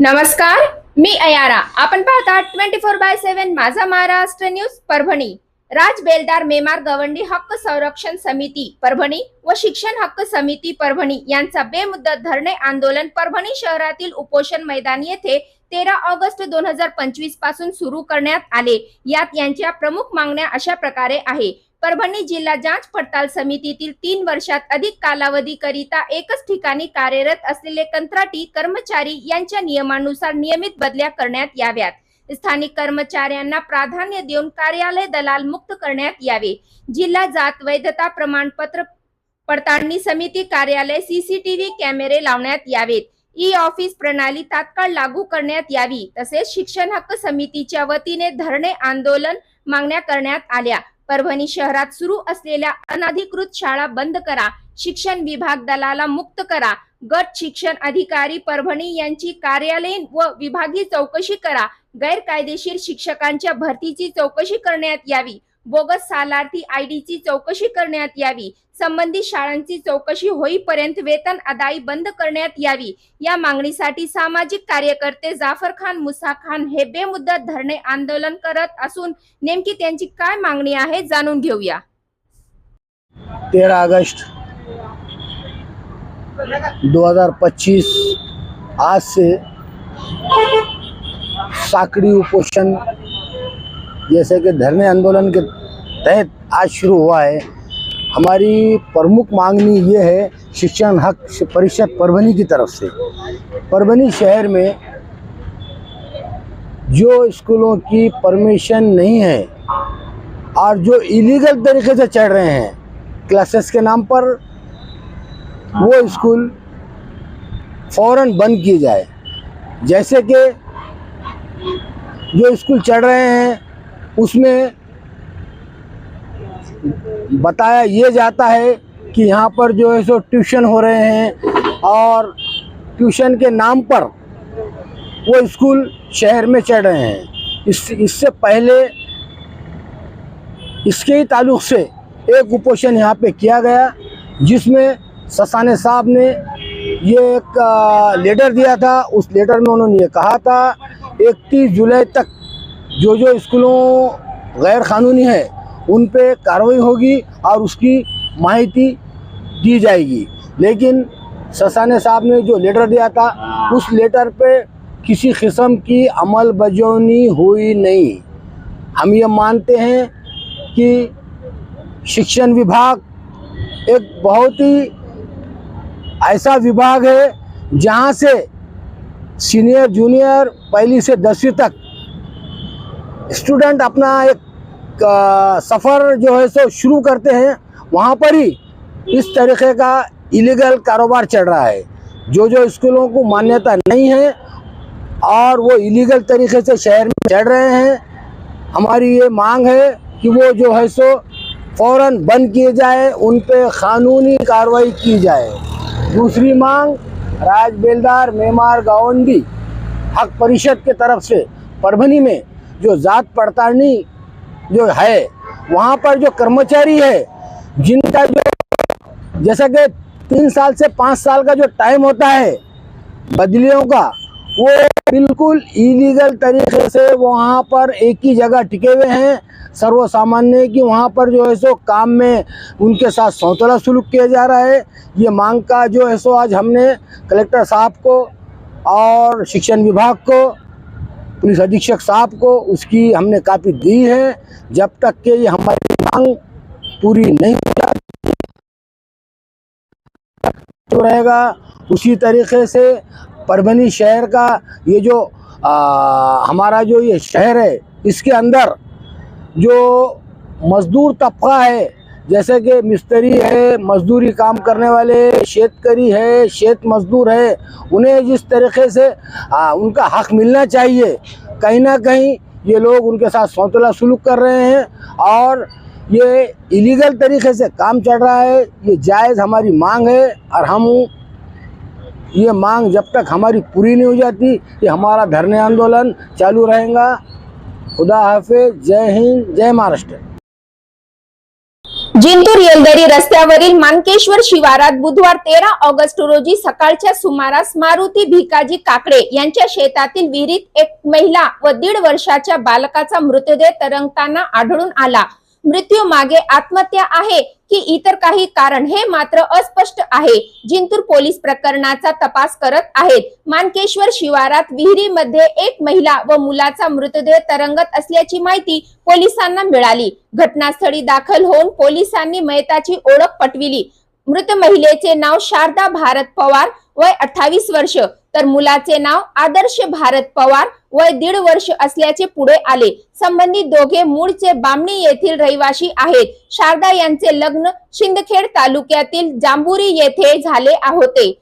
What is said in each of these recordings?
नमस्कार मी अयारा. आपण पाहता ट्वेंटी फोर बाय सेव्हन माझा महाराष्ट्र न्यूज परभणी. राज बेलदार मेमार गवंडी हक्क संरक्षण समिती परभणी व शिक्षण हक्क समिती परभणी यांचा बेमुदत धरणे आंदोलन परभणी शहरातील उपोषण मैदान येथे तेरा ऑगस्ट दोन हजार पंचवीसपासून सुरू करण्यात आले. यात यांच्या प्रमुख मागण्या अशा प्रकारे आहे. परभणी जिल्हा जांच पडताल समितीतील तीन वर्षात अधिक कालावधी करिता एकच ठिकाणी कार्यरत असलेले कंत्राटी कर्मचारी यांच्या नियमानुसार नियमित बदल्या करण्यात याव्यात. स्थानिक कर्मचाऱ्यांना प्राधान्य देऊन कार्यालय दलाल मुक्त करण्यात यावे. जिल्हा जात वैधता प्रमाणपत्र पडताळणी समिती कार्यालय सीसीटीव्ही कॅमेरे लावण्यात यावेत. ई ऑफिस प्रणाली तात्काळ लागू करण्यात यावी. तसेच शिक्षण हक्क समितीच्या वतीने धरणे आंदोलन मागण्या करण्यात आल्या. परभणी शहरात सुरू असलेल्या अनधिकृत शाळा बंद करा. शिक्षण विभाग दलाला मुक्त करा. गट शिक्षण अधिकारी परभणी यांची कार्यालयीन व विभागीय चौकशी करा. गैरकायदेशीर शिक्षकांच्या भरतीची चौकशी करण्यात यावी. बोगस सालार्थी आयडीची चौकशी करण्यात यावी. संबंधित शाळांची चौकशी होईपर्यंत वेतन अदाई बंद करण्यात यावी. या मागणीसाठी सामाजिक कार्यकर्ते जाफर खान मुसा खान हे बेमुदत धरणे आंदोलन करत असून नेमकी त्यांची काय मागणी आहे जाणून घेऊया. तेरा अगस्त 2025 आज से साकड़ी उपोषण जैसे कि धरने आंदोलन के तहत आज शुरू हुआ है। हमारी प्रमुख मांगनी ये है शिक्षण हक परिषद परभनी की तरफ़ से। परभनी शहर में जो स्कूलों की परमिशन नहीं है और जो इलीगल तरीके से चढ़ रहे हैं क्लासेस के नाम पर वो स्कूल फ़ौरन बंद किए जाए। जैसे कि जो स्कूल चढ़ रहे हैं उसमें बताया, ये जाता है कि यहाँ पर जो है सो ट्यूशन हो रहे हैं और ट्यूशन के नाम पर वो स्कूल शहर में चढ़ रहे हैं। इस, इससे पहले इसके ही ताल्लुक से एक उपोषण यहाँ पे किया गया, जिसमें ससाने साहब ने ये एक लेटर दिया था। उस लेटर में उन्होंने ये कहा था, इकतीस जुलाई तक जो जो स्कूलों गैर कानूनी है, उन पे कार्रवाई होगी और उसकी माहिती दी जाएगी। लेकिन ससाने साहब ने जो लेटर दिया था, उस लेटर पे किसी किस्म की अमल बजौनी हुई नहीं। हम ये मानते हैं कि शिक्षण विभाग एक बहुत ही ऐसा विभाग है, जहाँ से सीनियर जूनियर पहली से दसवीं तक स्टूडेंट अपना एक सफ़र जो है सो शुरू करते हैं। वहाँ पर ही इस तरीके का इलीगल कारोबार चल रहा है। जो जो स्कूलों को मान्यता नहीं है और वो इलीगल तरीके से शहर में चढ़ रहे हैं, हमारी ये मांग है कि वो जो है सो फ़ौरन बंद किए जाए, उन पे कानूनी कार्रवाई की जाए। दूसरी मांग, राज बेलदार मेमार गावंडी हक परिषद के तरफ़ से परभनी में जो जात पड़तालनी जो है, वहाँ पर जो कर्मचारी है, जिनका जो जैसा कि तीन साल से पाँच साल का जो टाइम होता है, बदलियों का, वो बिल्कुल इलीगल तरीके से वहाँ पर एक ही जगह टिके हुए हैं। सर्वसामान्य कि वहाँ पर जो है सो काम में उनके साथ सौतला सुलूक किया जा रहा है। ये मांग का जो है सो आज हमने कलेक्टर साहब को और शिक्षण विभाग को पुलिस अधीक्षक साहब को उसकी हमने कापी दी है। जब तक के ये हमारी मांग पूरी नहीं हो जाती तो रहेगा उसी तरीके से परभनी शहर का ये जो आ, हमारा जो ये शहर है इसके अंदर जो मजदूर तबका है जैसे कि मिस्त्री है मजदूरी काम करने वाले शेतकरी है शेत मजदूर है उन्हें जिस तरीके से आ, उनका हक मिलना चाहिए कहीं ना कहीं ये लोग उनके साथ सौतला सुलूक कर रहे हैं और ये इलीगल तरीके से काम चल रहा है। ये जायज़ हमारी मांग है और हम ये मांग जब तक हमारी पूरी नहीं हो जाती ये हमारा धरने आंदोलन चालू रहेगा। खुदा हाफिज। जय हिंद। जय महाराष्ट्र। जिंतूर येलदरी रस्त्यावरील मानकेश्वर शिवारात बुधवार तेरा ऑगस्ट रोजी सकाळच्या सुमारास मारुती भिकाजी काकडे यांच्या शेतातील विहिरीत एक महिला व दीड वर्षाच्या बालकाचा मृतदेह तरंगताना आढळून आला. मृत्यू मागे आत्महत्या आहे की इतर काही कारण हे मात्र अस्पष्ट आहे. जिंतूर पोलीस प्रकरणाचा तपास करत आहेत. मानकेश्वर शिवारात विहिरीमध्ये एक महिला व मुलाचा मृतदेह तरंगत असल्याची माहिती पोलिसांना मिळाली. घटनास्थळी दाखल होऊन पोलिसांनी मयताची ओळख पटविली. मृत महिलेचे नाव शारदा भारत पवार वय अठ्ठावीस वर्ष. तर मुलाचे नाव आदर्श भारत पवार. वय दीड वर्ष असल्याचे पुढे आले. संबंधित दोघे मूळचे बामणी येथील रहिवासी आहेत. शारदा यांचे लग्न शिंदखेड तालुक्यातील जांभुरी येथे झाले होते.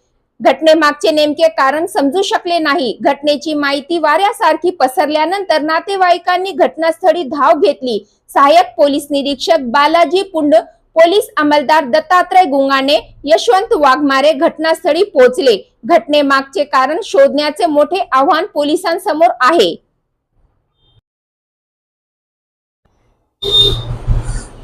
घटनेमागचे नेमके कारण समजू शकले नाही. घटनेची माहिती वाऱ्यासारखी पसरल्यानंतर नातेवाईकांनी घटनास्थळी धाव घेतली. सहाय्यक पोलीस निरीक्षक बालाजी पुंड पोलीस अंमलदार दत्तात्रय गुंगाने यशवंत वाघमारे घटनास्थळी पोहोचले घटनेमागचे कारण शोधण्याचे मोठे आव्हान पोलिसांसमोर आहे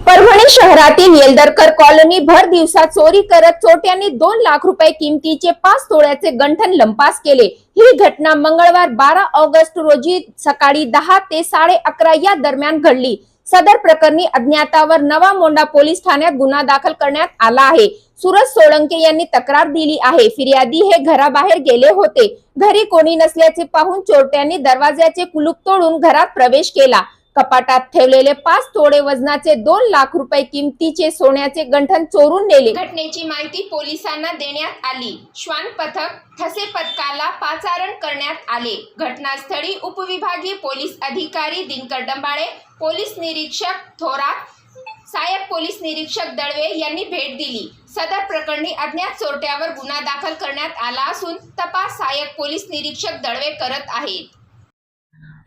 परभणी शहरातील येलदरकर कॉलनी भर दिवसा चोरी करत चोट्यांनी दोन लाख रुपये किमतीचे पाच तोळ्याचे गंठन लंपास केले ही घटना मंगळवार बारा ऑगस्ट रोजी सकाळी दहा ते साडे अकरा या दरम्यान घडली सदर प्रकरणी अज्ञातावर नवा मोंडा पोलीस ठाण्यात गुन्हा दाखल करण्यात आला आहे. सुरज सोळंके यांनी तक्रार दिली आहे. फिर्यादी हे घराबाहेर गेले होते. घरी कोणी नसल्याचे पाहून चोरट्यांनी दरवाज्याचे कुलूप तोडून घरात प्रवेश केला. कपाटात ठेवलेले पाच तोडे वजनाचे दोन लाख रुपये किमतीचे सोन्याचे गंठन चोरून नेले. घटनेची माहिती पोलिसांना देण्यात आली. श्वान पथक ठसे पथकाला पाचारण करण्यात आले. घटनास्थळी उपविभागीय पोलीस अधिकारी दिनकर डंबाळे पोलीस निरीक्षक थोरात सहाय्यक पोलीस निरीक्षक दळवे यांनी भेट दिली. सदर प्रकरणी अज्ञात चोरट्यावर गुन्हा दाखल करण्यात आला असून तपास सहाय्यक पोलीस निरीक्षक दळवे करत आहेत.